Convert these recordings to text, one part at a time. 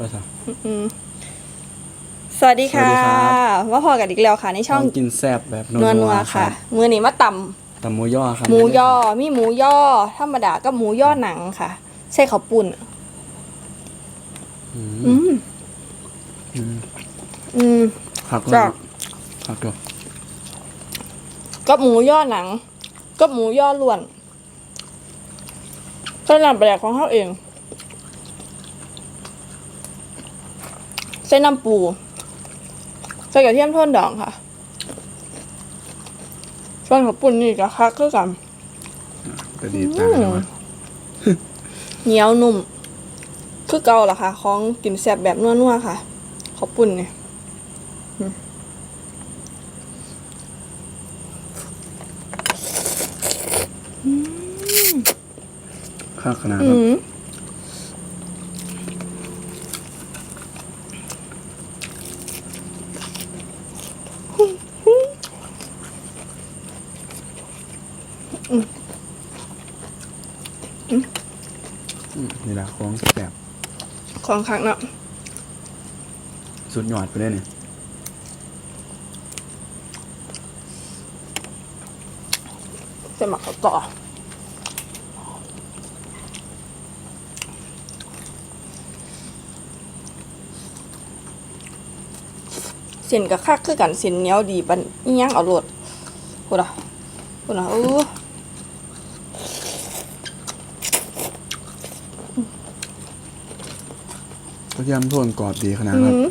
ก็ซะอืมสวัสดีค่ะ สวัสดีครับมาพอกันอีกแล้วค่ะ ในช่องต้องกินแซ่บแบบนัวนัวๆค่ะมือนี้มาตตำหมูย่อครับำหมูย่อมีหมูย่อ ธรรมดาก็หมูย่อหนังค่ะ ใช่ข้าวปุ่น อือืมมอืม อืมครับจ้ะครับตัวก็หมูย่อหนัง ก็หมูย่อล้วนก็นำแปลกของเขาเอง ใส่น้ำปูใส่กระเทียมโท่นดองค่ะส่วนข้าวปุ่นนี่ก็คักคือกันกระดีตาเลยวะเหนียวนุ่ม คือเก่าล่ะค่ะของกินแซ่บแบบนัวๆค่ะข้าวปุ่นเนี่ยข้าวขนาดอืครับ ม嗯อืม นี่ละของแซ่บของคักเนาะสุดยอดไปเลยเนี่ยจะหมักข้าวต่อเส้นกับคักคือกันเส้นเหนียวดีบันอิหยังเอาโลดพูดอะพูดอะเออ ระเทียมโทนกรอบดีขนาดอืครับม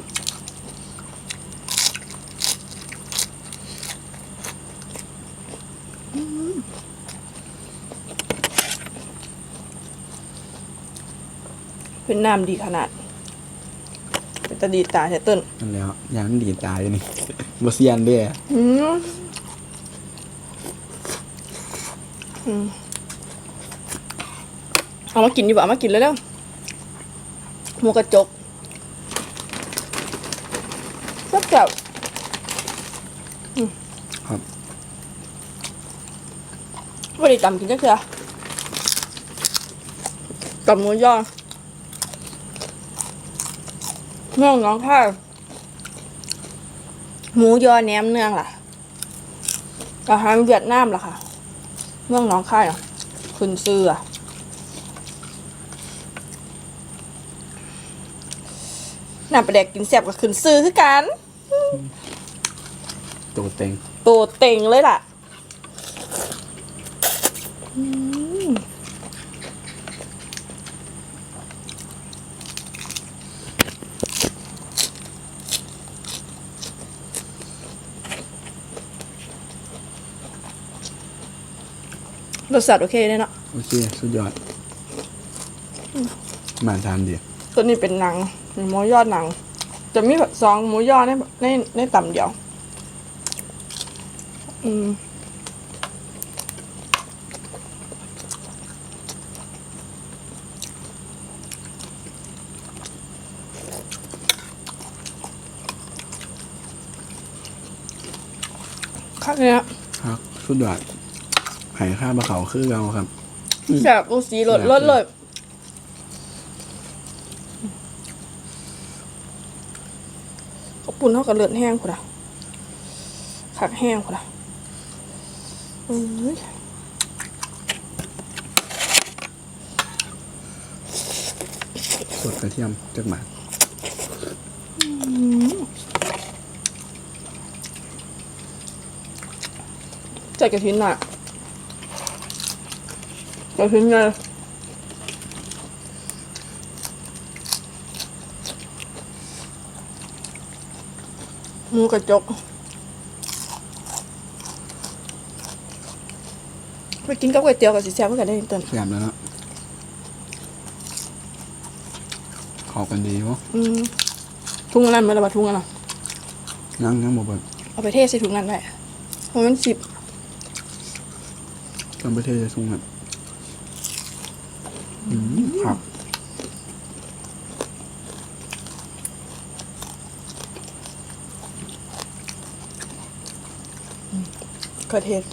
เป็นน้ำดีขนาด เป็นตาดีตาแท้ต้นนั่นแล้วยังดีตายอยู่นี่บ่เซียนเด้ออืมอืมเอามากินดีกว่าเอามากินเลยแล้วหมูกระจกก็ แบบครับไม่ได้จำกินก็คือกับหมูย่อเมืองน้องค่ายหมูยอแหนมเนืองล่ะอาหารเวียดนามล่ะค่ะเมืองหน้องค่ายอะขึ้นซื้ออะน้ำปลาแดกกินแซ่บกับขึ้นซื้อคือกัน ตัวเต็งโตเต็งเลยล่ะอืมรสชาติโอเคเลยเนาะโอเค สุดยอดมาทานดีตัวนี้เป็นหนังเป็นหมูยอดหนัง จะมีแบบซองหมูยอในในในต่ำเดียว อืมคักเนี้ยครับสุดยอดไห่ข้าวบะเขาคือเราครับแซ่บอูสีรสรสเลยเขา ปุ่นเท่ากับเลือดแห้งคุณอะขักแห้งคุณอะเอ้ยสดกระเทียมจักหมาใส่กระถินหน่อยกระถินไง มูกระจก ไปกินกับก๋วยเตี๋ยวกับสีแซ่บเพื่อกันได้เต้นแซ่บแล้วเนาะเขอกันดีวะอืมทุ่งนั้นมาแล้วบ่ทุ่งนั้นน่ะยังยังบ่เบิดเอาไปเทใส่ถุงนั้นไว้เพราะมันสิบกำประเทศจะสูงครับอืมครั เกิดเหตุ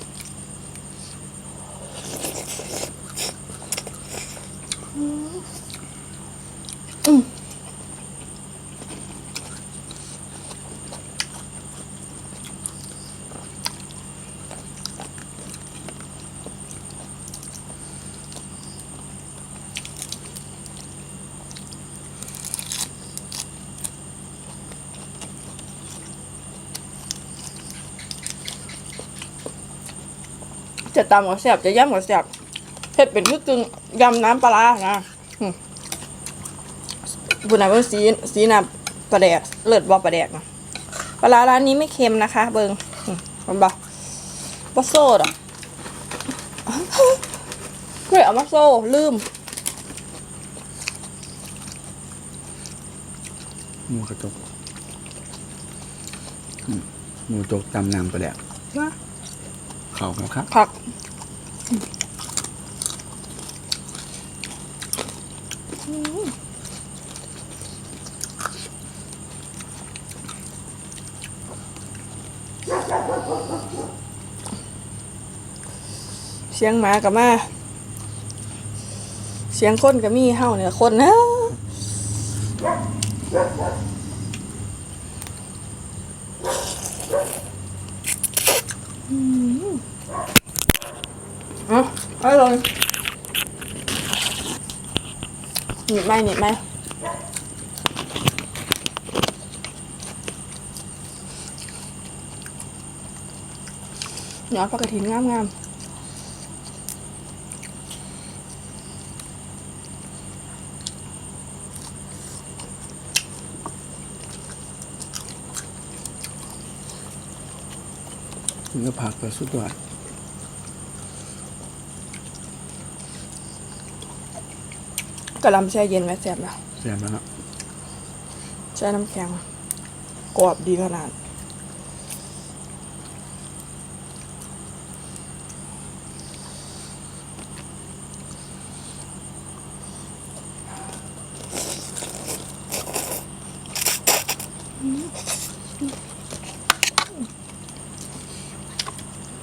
จะตำกับแซ่บจะย่ำกับแซ่บเผ็ดเป็นคือกึ่งยำน้ำปลาร้านะอืมบุญนาเป็นสีสีน้ำปลาแดกเลิศบอปลาแดกนะปลาร้าร้านนี้ไม่เค็มนะคะ เบิงอืมมันบอกบอโซ่ดอะเฮ้ยเอามาโซ่ลืมหมูกระจกอืมหมูจกตำนำประแดกนะ เข่าครับครับผักเสียงหมากับมา เสียงคนกับมีเห่าเนี่ยคนนะ อะอร่อยหนีบไหมหนีบไหมเนื้อปลากระถินงามงามเนื้อผักก็สุดยอดกระหลำแช่เย็นไหมแซ่บนะแซ่บแล้วครับแช่น้ำแข็งกรอบดีขนาด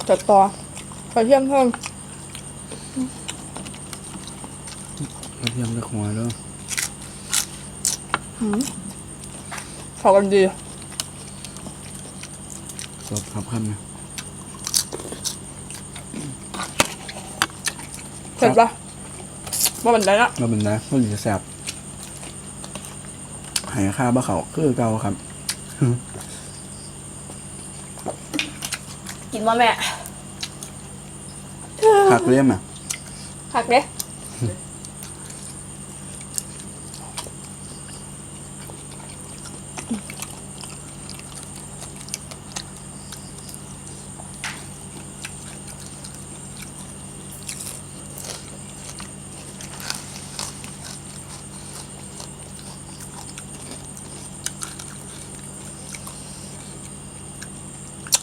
จัดต่อกระเทียมเพิ่มกระเทียมและหัวแล้วเข้ากันดี สดครับข้ามนะเผ็ดปะว่ามันได้ละแล้วมันนะมันจะแซ่บหายค่าบะเขาคือเก่าครับ กินว่าแม่ผักเลี่ยมอะหักเด้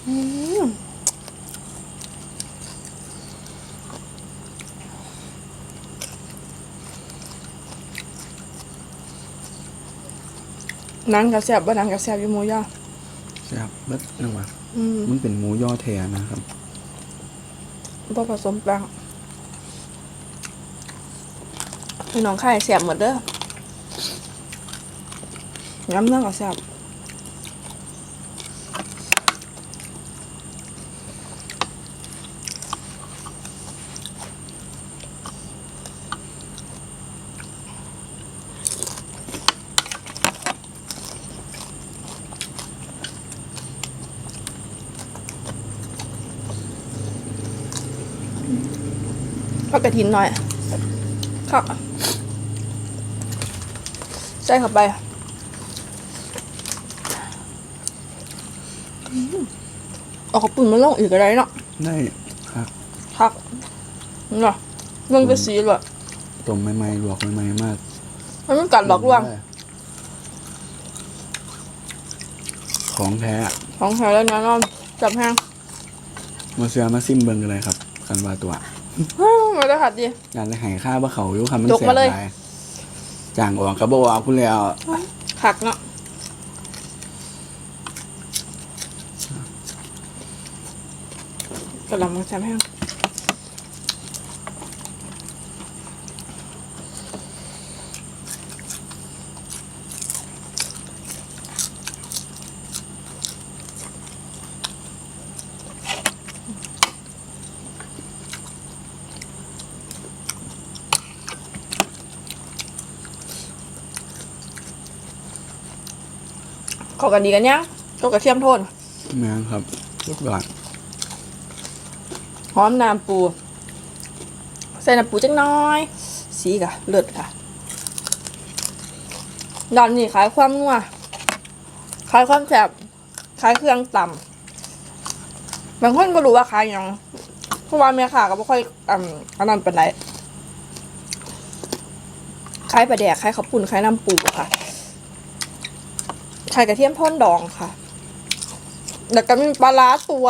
อืม หนังกระแซบว่านังกระแซบอยู่หมูย่อแซ่บเบิดนึกว่าอืมมันเป็นหมูย่อแทนนะครับ บ่ผสมแป้งพี่น้องไข่แสบหมดเด้อย้ำเนื้อกระแซบ ก็กระถินหน่อยครับใส่เข้าไปอืมเอากระปุ่นมาลงอีกอะไรเนาะได้ครับคักเนาะเรื่องจะสีเลยต้มใหม่ๆลวกใหม่ๆมากมันไม่กัดหลอกลวงของแท้ของแท้แล้วแน่นอนจับแห้งมาเสือมาซิมเบิงกันเลยครับ กันว่าตัว มาได้หัดดีงานเลยหายค่าบะเขาอยู่ครับมันยกแสบมาเลย หลายจ่างออกกระบอกเอาคุณแล้วคักเนาะกระหลำมาจับแห้ง เข้ากันดีกันยังตัวกระเทียมโทนแม่นครับสุดยอดหอมน้ำปู ใส่น้ำปูจักหน้อย สีกะเลิศค่ะดอนนี่ขายความนัวขายความแซ่บขายเครื่องต่ำบางคนก็รู้ว่าขายหยังเพราะว่าแม่ค้าก็ไม่ค่อยอ่ำอันนั้นเป็นไรขายปลาแดกขายข้าวปุ้นขายน้ำปูค่ะ ขายกระเทียมพ่นดองค่ะ แล้วก็มีปลาร้าตัว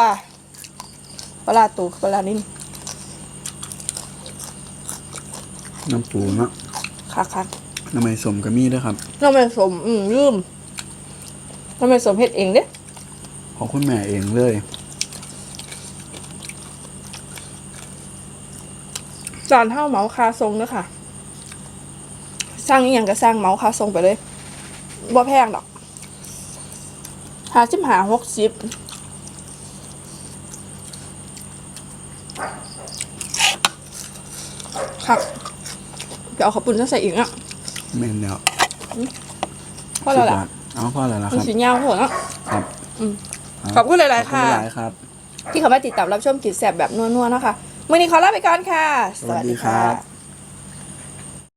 ปลาร้าตัวปลาร้านิ่มน้ำปูเนาะค่ะค่ะน้ำมันสมก็มีด้วยครับน้ำมันสมอืมลืมน้ำมันสมเฮ็ดเองเด้ของคุณแม่เองเลยจานเท่าเหมาคาทรงเด้อค่ะสร้างอหย่างก็สร้างเหมาคาทรงไปเลยบ่แพงดอก หาสิบหาหกสิบครับเดี๋ยวเอาข้าวปุ้นจะใส่อีกอะแม่นแล้วเพราะอะไรล่ะสุดยอดเอาพอแล้วนะคมันรับ สีเงาหัวเนาะครับอืมเาขอบคุณหลายๆขอบคุณค่ะหลายๆครับ ที่เขามาติดตามรับชมกิจแสบแบบนัว ๆ นะคะ มื่อนี้ขอลาไปก่อนค่ะ สวัสดีครับ